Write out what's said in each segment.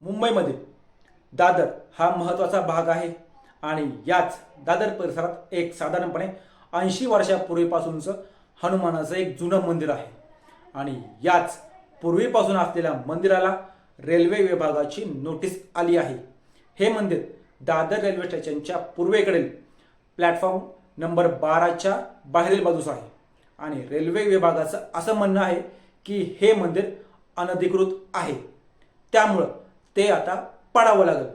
मुंबईमध्ये दादर हा महत्त्वाचा भाग आहे. आणि याच दादर परिसरात एक साधारणपणे ऐंशी वर्षापूर्वीपासूनचं हनुमानाचं एक जुनं मंदिर आहे. आणि याच पूर्वीपासून असलेल्या मंदिराला रेल्वे विभागाची नोटीस आली आहे. हे मंदिर दादर रेल्वे स्टेशनच्या पूर्वेकडील प्लॅटफॉर्म नंबर बाराच्या बाहेरील बाजूस आहे. आणि रेल्वे विभागाचं असं म्हणणं आहे की हे मंदिर अनधिकृत आहे. त्यामुळं ते आता पाडावं लागेल.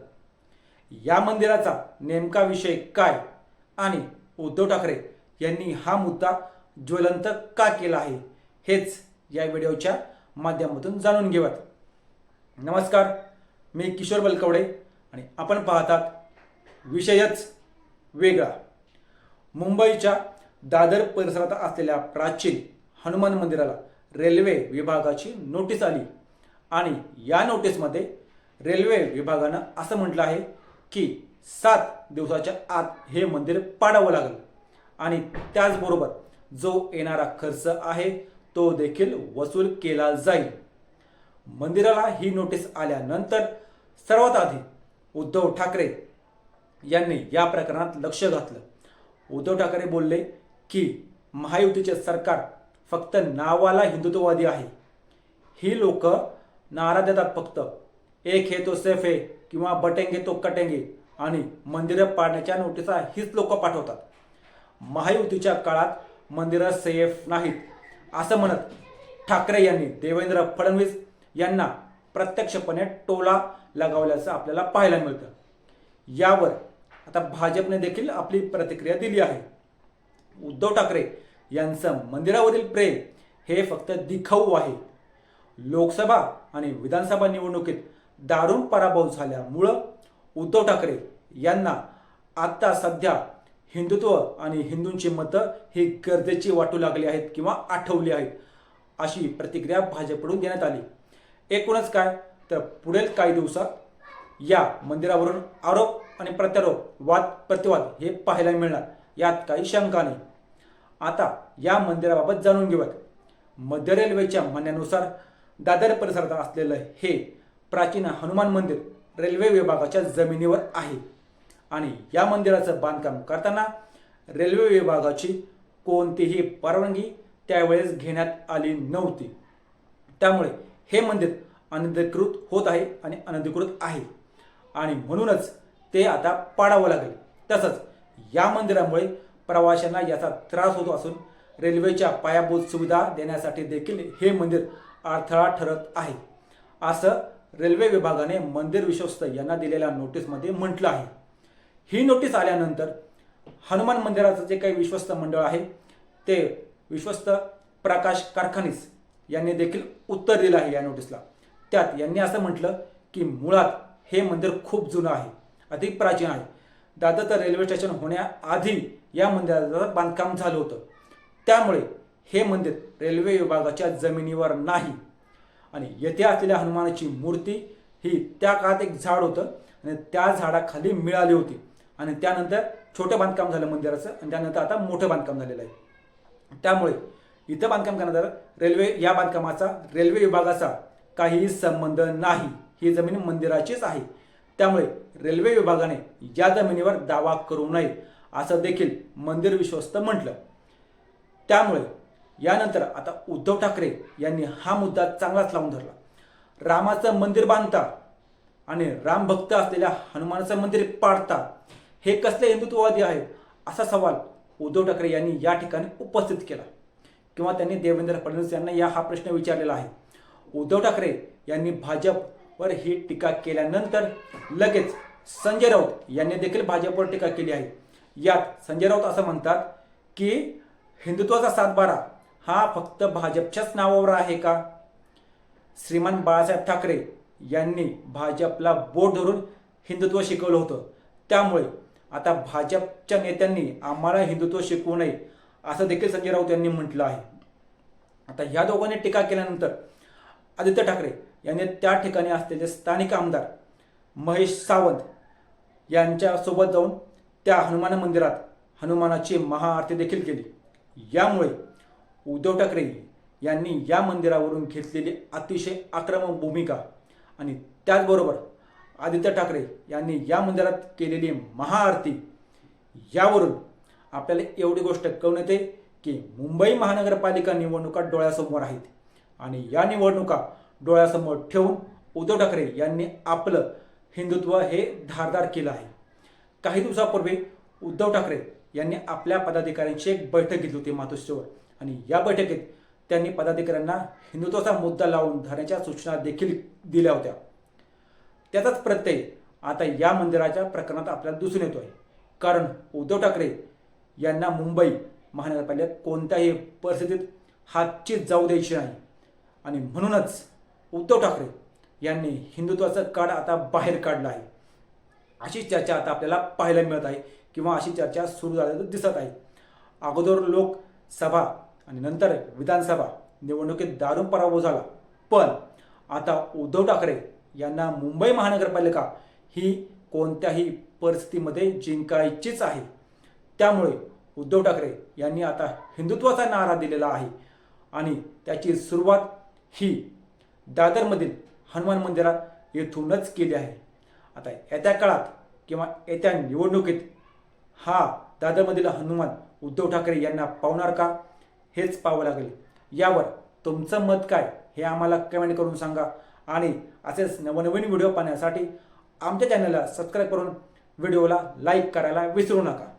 या मंदिराचा नेमका विषय काय? आणि उद्धव ठाकरे यांनी हा मुद्दा ज्वलंत का केला आहे? हेच या व्हिडिओच्या माध्यमातून जाणून घेऊयात. नमस्कार मी किशोर बलकवडे आणि आपण पाहतात विषयच वेगळा. मुंबईच्या दादर परिसरात असलेल्या प्राचीन हनुमान मंदिराला रेल्वे विभागाची नोटीस आली आणि या नोटीसमध्ये रेल्वे विभागानं असं म्हटलं आहे की सात दिवसाच्या आत हे मंदिर पाडावं लागेल. आणि त्याचबरोबर जो येणारा खर्च आहे तो देखील वसूल केला जाईल. मंदिराला ही नोटीस आल्यानंतर सर्वात आधी उद्धव ठाकरे यांनी या प्रकरणात लक्ष घातलं. उद्धव ठाकरे बोलले की महायुतीचे सरकार फक्त नावाला हिंदुत्ववादी आहे. ही लोक नारा देतात फक्त. एक हे तो सेफ आहे किंवा बटेंगे तो कटेंगे आणि मंदिरं पाडण्याच्या नोटिसा हीच लोक पाठवतात. महायुतीच्या काळात मंदिरं सेफ नाहीत. असं म्हणत ठाकरे यांनी देवेंद्र फडणवीस यांना प्रत्यक्षपणे टोला लगावल्याचं आपल्याला पाहायला मिळतं. यावर आता भाजपने देखील आपली प्रतिक्रिया दिली आहे. उद्धव ठाकरे यांचं मंदिरावरील प्रेम हे फक्त दिखाऊ आहे. लोकसभा आणि विधानसभा निवडणुकीत दारुण पराभव झाल्यामुळं उद्धव ठाकरे यांना आत्ता सध्या हिंदुत्व आणि हिंदूंची मतं ही गरजेची वाटू लागली आहेत किंवा आठवली आहेत अशी प्रतिक्रिया भाजपकडून देण्यात आली. एकूणच काय? तर पुढील काही दिवसात या मंदिरावरून आरोप आणि प्रत्यारोप वाद प्रतिवाद हे पाहायला मिळणार यात काही शंका नाही. आता या मंदिराबाबत जाणून घेऊयात. मध्य रेल्वेच्या म्हणण्यानुसार दादर परिसरात असलेलं हे प्राचीन हनुमान मंदिर रेल्वे विभागाच्या जमिनीवर आहे. आणि या मंदिराचं बांधकाम करताना रेल्वे विभागाची कोणतीही परवानगी त्यावेळेस घेण्यात आली नव्हती. त्यामुळे हे मंदिर अनधिकृत होत आहे आणि अनधिकृत आहे. आणि म्हणूनच ते आता पाडावं लागेल. तसंच या मंदिरामुळे प्रवाशांना याचा त्रास होतो असून रेल्वेच्या पायाभूत सुविधा देण्यासाठी देखील हे मंदिर अडथळा ठरत आहे. असं रेल्वे विभागाने मंदिर विश्वस्त यांना दिलेल्या नोटीसमध्ये म्हटलं आहे. ही नोटीस आल्यानंतर हनुमान मंदिराचं जे काही विश्वस्त मंडळ आहे ते विश्वस्त प्रकाश कारखानीस यांनी देखील उत्तर दिलं आहे या नोटीसला त्यात यांनी असं म्हटलं की मुळात हे मंदिर खूप जुनं आहे अधिक प्राचीन आहे. दादर रेल्वे स्टेशन होण्याआधी या मंदिराचं बांधकाम झालं होतं. त्यामुळे हे मंदिर रेल्वे विभागाच्या जमिनीवर नाही. आणि येथे असलेल्या हनुमानाची मूर्ती ही त्या काळात एक झाड होतं. आणि त्या झाडाखाली मिळाली होती. आणि त्यानंतर छोटं बांधकाम झालं मंदिराचं आणि त्यानंतर आता मोठं बांधकाम झालेलं आहे. त्यामुळे इथं बांधकाम करण्यात रेल्वे या बांधकामाचा रेल्वे विभागाचा काहीही संबंध नाही. ही जमीन मंदिराचीच आहे. त्यामुळे रेल्वे विभागाने या जमिनीवर दावा करू नये असं देखील मंदिर विश्वस्त म्हटलं. त्यामुळे यानंतर आता उद्धव ठाकरे यांनी हा मुद्दा चांगलाच लावून धरला. रामाचं मंदिर बांधता आणि राम भक्त असलेल्या हनुमानाचं मंदिर पाडता हे कसले हिंदुत्ववादी आहेत? असा सवाल उद्धव ठाकरे यांनी या ठिकाणी उपस्थित केला. किंवा त्यांनी देवेंद्र फडणवीस यांना या हा प्रश्न विचारलेला आहे. उद्धव ठाकरे यांनी भाजपवर ही टीका केल्यानंतर लगेच संजय राऊत यांनी देखील भाजपवर टीका केली आहे. यात संजय राऊत असं म्हणतात की हिंदुत्वाचा सातबारा हा फक्त भाजपच्याच नावावर आहे का? श्रीमान बाळासाहेब ठाकरे यांनी भाजपला बोट धरून हिंदुत्व शिकवलं होतं. त्यामुळे आता भाजपच्या नेत्यांनी आम्हाला हिंदुत्व शिकवू नये असं देखील संजय राऊत यांनी म्हटलं आहे. आता ह्या दोघांनी टीका केल्यानंतर आदित्य ठाकरे यांनी त्या ठिकाणी असलेले स्थानिक आमदार महेश सावंत यांच्यासोबत जाऊन त्या हनुमान मंदिरात हनुमानाची महाआरती देखील केली. यामुळे उद्धव ठाकरे यांनी या मंदिरावरून घेतलेली अतिशय आक्रमक भूमिका आणि त्याचबरोबर आदित्य ठाकरे यांनी या मंदिरात केलेली महाआरती यावरून आपल्याला एवढी गोष्ट कळून येते की मुंबई महानगरपालिका निवडणुका डोळ्यासमोर आहेत. आणि या निवडणुका डोळ्यासमोर ठेवून उद्धव ठाकरे यांनी आपलं हिंदुत्व हे धारदार केलं आहे. काही दिवसापूर्वी उद्धव ठाकरे यांनी आपल्या पदाधिकाऱ्यांची एक बैठक घेतली होती मातोश्रीवर. आणि या बैठकीत त्यांनी पदाधिकाऱ्यांना हिंदुत्वाचा मुद्दा लावून धरण्याच्या सूचना देखील दिल्या होत्या. त्याचाच प्रत्यय आता या मंदिराच्या प्रकरणात आपल्याला दिसून येतो आहे कारण उद्धव ठाकरे यांना मुंबई महानगरपालिकेत कोणत्याही परिस्थितीत हातची जाऊ द्यायची नाही. आणि म्हणूनच उद्धव ठाकरे यांनी हिंदुत्वाचं कार्ड आता बाहेर काढलं आहे. अशी चर्चा आता आपल्याला पाहायला मिळत आहे. किंवा अशी चर्चा सुरू झाल्याचं दिसत आहे. अगोदर लोकसभा आणि नंतर विधानसभा निवडणुकीत दारुण पराभव झाला. पण आता उद्धव ठाकरे यांना मुंबई महानगरपालिका ही कोणत्याही परिस्थितीमध्ये जिंकायचीच आहे. त्यामुळे उद्धव ठाकरे यांनी आता हिंदुत्वाचा नारा दिलेला आहे आणि त्याची सुरुवात ही दादरमधील हनुमान मंदिरात येथूनच केली आहे. आता येत्या काळात किंवा येत्या निवडणुकीत हा दादरमधील हनुमान उद्धव ठाकरे यांना पावणार का? हेच पाहावं लागेल. यावर तुमचं मत काय? हे आम्हाला कमेंट करून सांगा. आणि असेच नवनवीन व्हिडिओ पाहण्यासाठी आमच्या चॅनलला सबस्क्राईब करून व्हिडिओला लाईक करायला विसरू नका.